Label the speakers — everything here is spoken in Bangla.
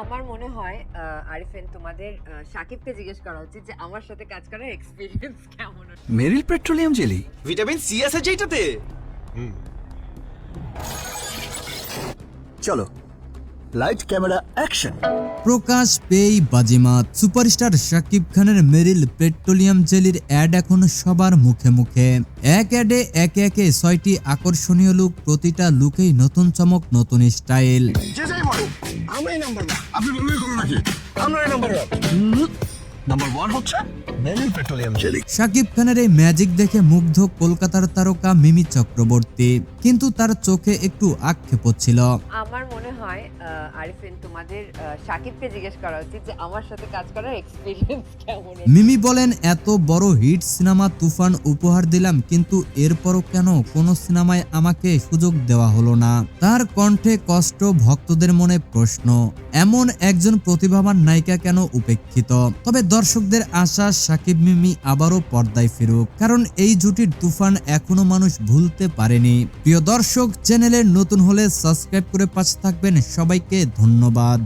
Speaker 1: আমার মনে হয় আহ, আরিফেন তোমাদের সাকিবকে জিজ্ঞেস করা উচিত যে আমার সাথে কাজ করার এক্সপিরিয়েন্স কেমন
Speaker 2: Meril petroleum jelly.
Speaker 3: Vitamin C আছে যেটাতে
Speaker 2: চলো লাইট ক্যামেরা অ্যাকশন
Speaker 4: প্রকাশ পেয়েই বাজিমাত সুপারস্টার শাকিব খানের মেরিল পেট্রোলিয়াম জেলির অ্যাড এখন সবার মুখে মুখে। এক অ্যাডে একে একে ছয়টি আকর্ষণীয় লুক প্রতিটা লুকেই নতুন চমক নতুন স্টাইল
Speaker 2: আমরাই নাম্বার আপনি নাকি? আমরাই নাম্বার ওয়ান নাম্বার ওয়ান হচ্ছে মেরিল পেট্রোলিয়াম জেলি
Speaker 4: শাকিব খানের এই ম্যাজিক দেখে মুগ্ধ কলকাতার তারকা মিমি চক্রবর্তী কিন্তু তার চোখে একটু আক্ষেপ ছিল।
Speaker 1: আমার মনে হয় আরিফেন তোমাদের জিজ্ঞেস করা উচিত যে আমার সাথে কাজ করার এক্সপিরিয়েন্স কেমন
Speaker 4: মিমি বলেন এত বড় হিট সিনেমা তুফান উপহার দিলাম কিন্তু এরপরও কেন কোনো সিনেমায় আমাকে সুযোগ দেওয়া হলো না? তার কণ্ঠে কষ্ট ভক্তদের মনে প্রশ্ন এমন একজন প্রতিভাবান নায়িকা কেন উপেক্ষিত? তবে দর্শকদের আশা সাকিব মিমি আবারও পর্দায় ফিরুক। কারণ এই জুটির তুফান এখনও মানুষ ভুলতে পারেনি। প্রিয় দর্শক চ্যানেলের নতুন হলে সাবস্ক্রাইব করে পাশে থাকবেন। সবাইকে ধন্যবাদ।